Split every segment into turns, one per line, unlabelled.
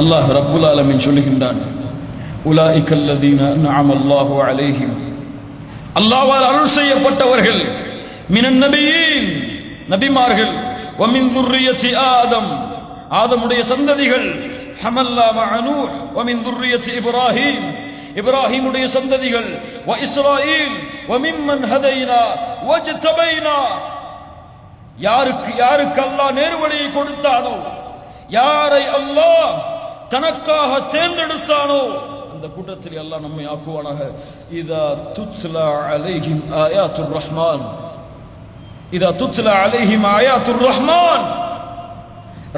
அல்லாஹ் ரப்புல் ஆலமின் சொல்லுகின்றான் உலாஇக அல்லதீன அன்அம அல்லாஹு அலைஹிம் அல்லாஹ்வால் அருள் செய்யப்பட்டவர்கள் மினன் நபியீன் நபிமார்கள் வமின் துர்ரியத்தி ஆதம் ஆதமுடைய சந்ததிகள் ஹமல்லா மஅனூஹ் வமின் துர்ரியத்தி இப்ராஹீம் இப்ராஹிமுடைய சந்ததிகள் வ இஸ்ராயீல் வமிம்மன் ஹதைனா வஜ்தபைனா யாருக்கு யாருக்கு அல்லாஹ் நேர்வழியை கொடுத்தானோ யாரை அல்லாஹ் தனக்காக தேர்ந்தெடுத்தானோ? அந்த கூட்டத்தில் எல்லாம் நம்மை ஆக்குவானாக. இதா துத்லா அலைஹிம் ஆயாத்துர் ரஹ்மான். இதா துத்லா அலைஹிம் ஆயாத்துர் ரஹ்மான்.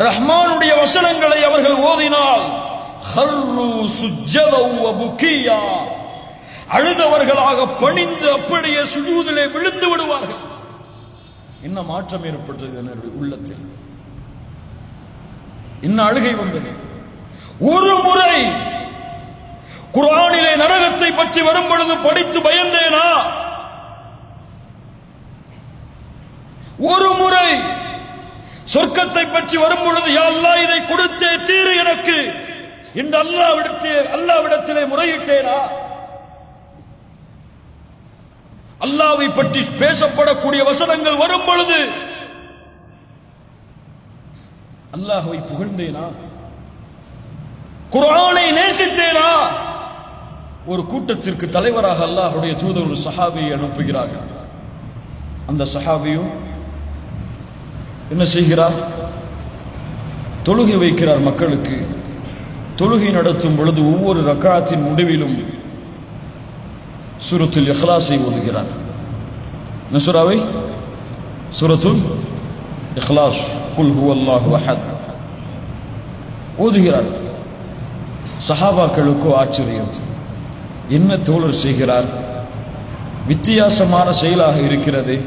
ரஹ்மானுடைய வசனங்களை அவர்கள் ஓதினால் ஹர்ரு சுஜ்ஜதவ் வ புக்கியா அழுதவர்களாக பணிந்து அப்படியே சுஜூதிலே விழுந்து விடுவார்கள். என்ன மாற்றம் ஏற்பட்டது என்னுடைய உள்ளத்தில்? என்ன அழுகை வந்தது? ஒரு முறை குரானிலே நரகத்தை பற்றி வரும் பொழுது படித்து பயந்தேனா? ஒரு முறை சொர்க்கத்தை பற்றி வரும் பொழுது அல்லா இதை கொடுத்தே தீரு எனக்கு. இன்று அல்லாவிடத்திலே அல்லாவிடத்திலே முறையிட்டேனா? அல்லாவை பற்றி பேசப்படக்கூடிய வசனங்கள் வரும் பொழுது அல்லாஹ்வை புகழ்ந்தேனா? குரானை நேசித்தேனா? ஒரு கூட்டத்திற்கு தலைவராக அல்லாஹுடைய தூதர் ஒரு சஹாபியை அனுப்புகிறார்கள். அந்த சஹாபியும் என்ன செய்கிறார்? தொழுகை வைக்கிறார் மக்களுக்கு. தொழுகை நடத்தும் பொழுது ஒவ்வொரு ரக்காத்தின் முடிவிலும் சுரத்தில் இஹ்லாஸை ஓதுகிறார். நசுராவை சுரத்துல் சூரத்துல் இஹ்லாஸ். குல் ஹுவல்லாஹு அஹத். ஓதுகிறார். சஹாபாக்களுக்கோ ஆச்சரியம். என்ன தோழர் செய்கிறார்? வித்தியாசமான செயலாக இருக்கிறது.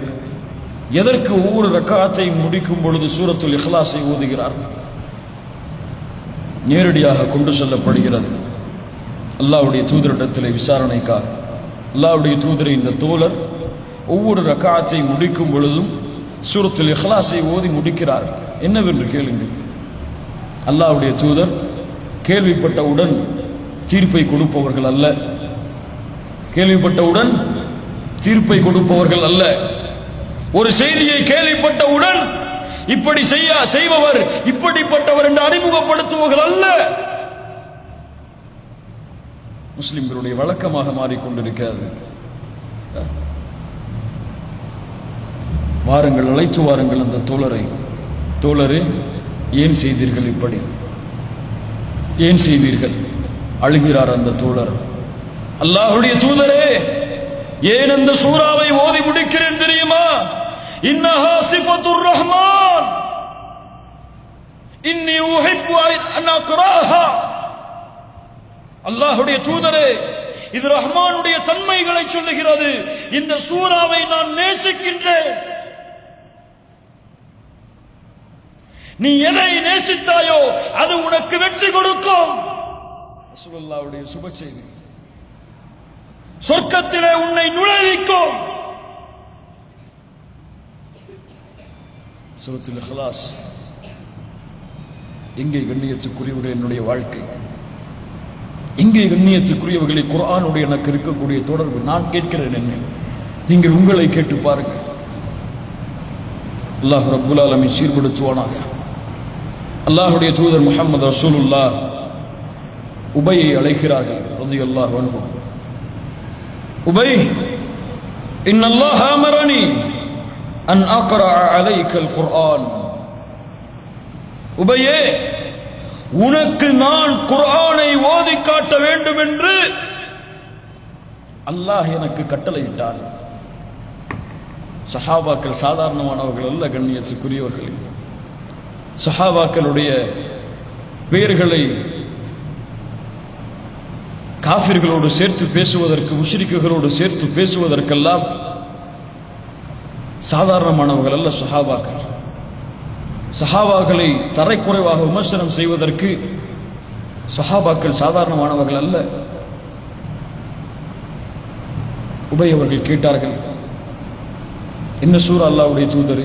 எதற்கு ஒவ்வொரு ரக்காத்தை முடிக்கும் பொழுது சூரத்துல் இஹ்லாஸை ஓதுகிறார்? நேரடியாக கொண்டு செல்லப்படுகிறது. அல்லாவுடைய தூதரிடத்தில் விசாரணைக்காக அல்லாவுடைய தூதரை இந்த தோழர் ஒவ்வொரு ரக்காத்தை முடிக்கும் பொழுதும் சூரத்துல் இஹ்லாஸை ஓதி முடிக்கிறார். என்னவென்று கேளுங்கள். அல்லாவுடைய தூதர் கேள்விப்பட்டவுடன் தீர்ப்பை கொடுப்பவர்கள் அல்ல. கேள்விப்பட்டவுடன் தீர்ப்பை கொடுப்பவர்கள் அல்ல. ஒரு செய்தியை கேள்விப்பட்டவுடன் இப்படி செய்ய செய்பவர் இப்படிப்பட்டவர் என்று அறிமுகப்படுத்துவர்கள் அல்ல. முஸ்லிம்களுடைய வழக்கமாக மாறிக்கொண்டிருக்கிறது. வாருங்கள் அழைத்து வாருங்கள் அந்த தோழரை. தோழரே ஏன் செய்தீர்கள் இப்படி? ஏன் செய்தீர்கள்? அழுகிறார் அந்த தோழர் அல்லாஹுடைய தூதரே ஏன் அந்த சூறாவை ஓதி முடிக்கிறேன் தெரியுமா? இன்னஹா சிஃபத்துர் ரஹ்மான். இன்னி உஹிப்பு அன் அக்ராஹா அல்லாஹுடைய தூதரே இது ரஹ்மானுடைய தன்மைகளை சொல்லுகிறது. இந்த சூறாவை நான் நேசிக்கின்றேன். நீ எதை நேசித்தாயோ அது உனக்கு வெற்றி கொடுக்கும். ரசூலுல்லாஹ்வுடைய சுப செய்தி சொர்க்கத்திலே உன்னை நுழைவிக்கும். சுரத்தில் ஹலாஸ் எங்கே கண்ணியத்துக்குரியவர்கள் என்னுடைய வாழ்க்கை. எங்கே கண்ணியத்துக்குரியவர்களை குரானுடைய எனக்கு இருக்கக்கூடிய தொடர்பு நான் கேட்கிறேன் என்ன. நீங்கள் உங்களை கேட்டு பாருங்கள். அல்லாஹ் ரபுல் ஆலமீன் சீர்படுத்துவானாக. அல்லாஹ்வுடைய தூதர் முகமது ரசூலுல்லா உபையை அழைக்கிறார்கள் ரலியல்லாஹு அன்ஹு. உபை இன்னல்லாஹ் அமரனி அன் அக்ரா அலைக்கல் குர்ஆன். உபையே உனக்கு நான் குர்ஆனை ஓதி காட்ட வேண்டும் என்று அல்லாஹ் எனக்கு கட்டளையிட்டான். சஹாபாக்கள் சாதாரணமானவர்கள் அல்ல கண்ணியத்துக்குரியவர்கள். சஹாபாக்களுடைய பெயர்களை காபிர்களோடு சேர்த்து பேசுவதற்கு முஷ்ரிக்குகளோடு சேர்த்து பேசுவதற்கெல்லாம் சாதாரணமானவர்கள் அல்ல சஹாபாக்கள். சஹாபாக்களை தரைக்குறைவாக விமர்சனம் செய்வதற்கு சஹாபாக்கள் சாதாரணமானவர்கள் அல்ல. உபை அவர்கள் கேட்டார்கள் என்ன சூரா அல்லாவுடைய தூதர்?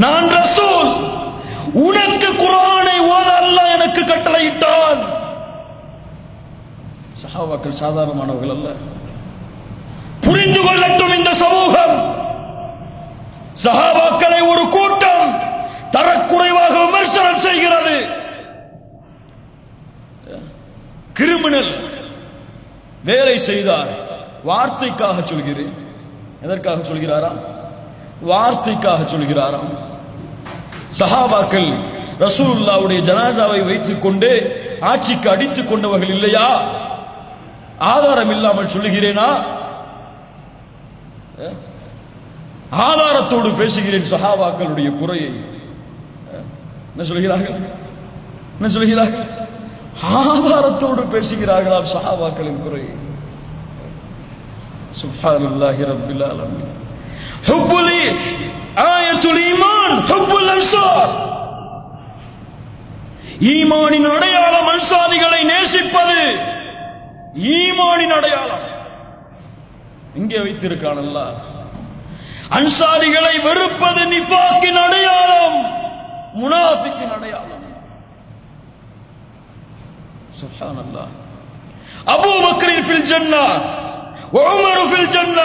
நான் ரசூல். உனக்கு குரானை ஓத அல்ல எனக்கு கட்டளையிட்டான். சஹாபாக்கள் சாதாரணமானவர்கள் அல்ல. புரிந்து கொள்ளட்டும் இந்த சமூகம். சஹாபாக்களை ஒரு கூட்டம் தரக்குறைவாக விமர்சனம் செய்கிறது. கிரிமினல் வேலை செய்தார். வார்த்தைக்காக சொல்கிறேன். எதற்காக சொல்கிறாராம்? வார்த்தைக்காக சொல்கிறாராம். சஹாபாக்கள் ரசூலுல்லாவுடைய ஜனாசாவை வைத்துக் கொண்டு ஆட்சிக்கு அடித்துக் கொண்டவர்கள் இல்லையா? ஆதாரம் இல்லாமல் சொல்லுகிறேனா ஆதாரத்தோடு பேசுகிறேன் சஹாபாக்களுடைய குறையை. என்ன சொல்கிறார்கள்? என்ன சொல்கிறார்கள்? ஆதாரத்தோடு பேசுகிறார்களாம் சஹாபாக்களின் குறையை சுப்ஹானல்லாஹி ரப்பில் ஆலமீன். ஹுப்புலி ஆயத்துல் ஈமான். அன்சார். ஈமானின் அடையாளம் அன்சாரிகளை நேசிப்பது ஈமானின் அடையாளம். இங்கே வைத்திருக்கானல்ல அன்சாரிகளை வெறுப்பது நிஃபாக்கின் அடையாளம் முனாஃபிக்கின் அடையாளம். சுப்ஹானல்லாஹ் அபூபக்கரின் ஃபில் ஜன்னா உமர் ஃபில் ஜன்னா.